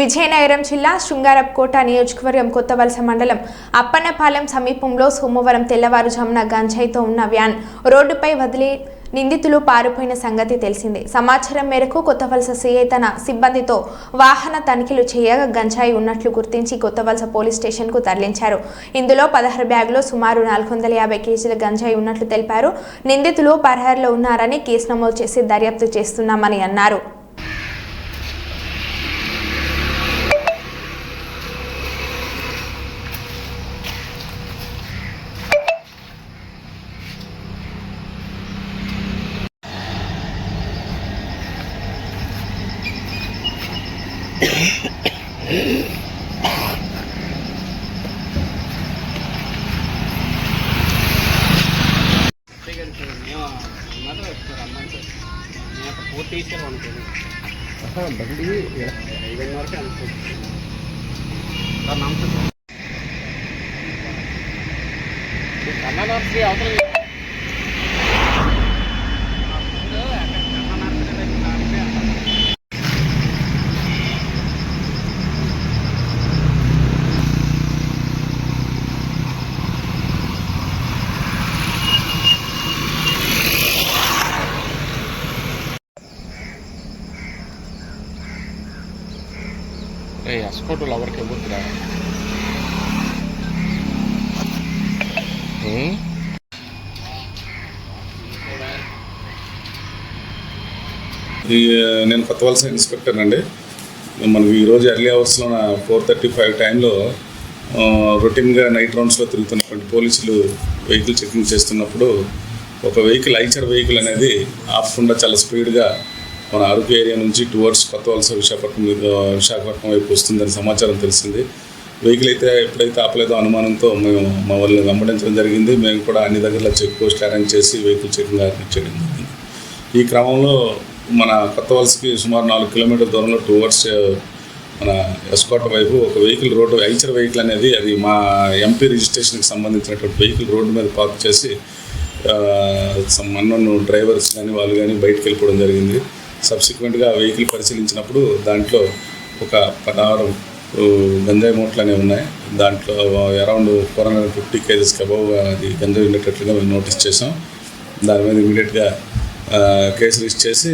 విజయనగరం జిల్లా శృంగారపుకోట నియోజకవర్గం కొత్తవలస మండలం అప్పన్నపాలెం సమీపంలో సోమవారం తెల్లవారుజామున గంజాయితో ఉన్న వ్యాన్ రోడ్డుపై వదిలి నిందితులు పారిపోయిన సంగతి తెలిసిందే. సమాచారం మేరకు కొత్తవలస సీఐ తన సిబ్బందితో వాహన తనిఖీలు చేయగా గంజాయి ఉన్నట్లు గుర్తించి కొత్తవలస పోలీస్ స్టేషన్కు తరలించారు. ఇందులో పదహారు బ్యాగులో సుమారు నాలుగు వందల యాభై కేజీల గంజాయి ఉన్నట్లు తెలిపారు. నిందితులు పరహారులో ఉన్నారని కేసు నమోదు చేసి దర్యాప్తు చేస్తున్నామని అన్నారు. బండి ఐదు వరకు అనుకోండి నమస్తే అవసరం ఏ ఎస్కోటోలు ఎవరికి ఇవ్వద్దురా ఈ నేను కొత్త వలస ఇన్స్పెక్టర్ అండి. మనకి ఈరోజు ఎర్లీ అవర్స్లో ఫోర్ థర్టీ ఫైవ్ టైంలో రొటీన్గా నైట్ రౌండ్స్లో తిరుగుతున్నటువంటి పోలీసులు వెహికల్ చెకింగ్ చేస్తున్నప్పుడు ఒక వెహికల్ ఐచర్ వెహికల్ అనేది ఆపకుండా చాలా స్పీడ్గా మన అరకు ఏరియా నుంచి టువర్డ్స్ కొత్త వలస విశాఖపట్నం విశాఖపట్నం వైపు వస్తుందని సమాచారం తెలిసింది. వెహికల్ అయితే ఎప్పుడైతే ఆపలేదో అనుమానంతో మేము మా వాళ్ళని వెంబడించడం జరిగింది. మేము కూడా అన్ని దగ్గరలో చెక్ పోస్ట్ అరేంజ్ చేసి వెహికల్ చెకింగ్ అరేంజ్ చేయడం జరిగింది. ఈ క్రమంలో మన కొత్త వలసకి సుమారు నాలుగు కిలోమీటర్ల దూరంలో టువర్డ్స్ మన ఎస్కోట వైపు ఒక వెహికల్ రోడ్డు ఐచర్ వెహికల్ అనేది అది మా ఎంపీ రిజిస్ట్రేషన్కి సంబంధించినటువంటి వెహికల్ రోడ్డు మీద పార్క్ చేసి మన్నను డ్రైవర్స్ కానీ వాళ్ళు కానీ బయటకు వెళ్ళిపోవడం జరిగింది. సబ్సిక్వెంట్గా వెహికల్ పరిశీలించినప్పుడు దాంట్లో ఒక పదహారు గంజాయి మూటలు అనేవి ఉన్నాయి. దాంట్లో అరౌండ్ ఫోర్ హండ్రెడ్ ఫిఫ్టీ కేజెస్కి అబవ్ అది గంజాయి ఉండేటట్లుగా మేము నోటీస్ చేసాం దాని మీద ఇమీడియట్గా కేసు రిజిస్టర్ చేసి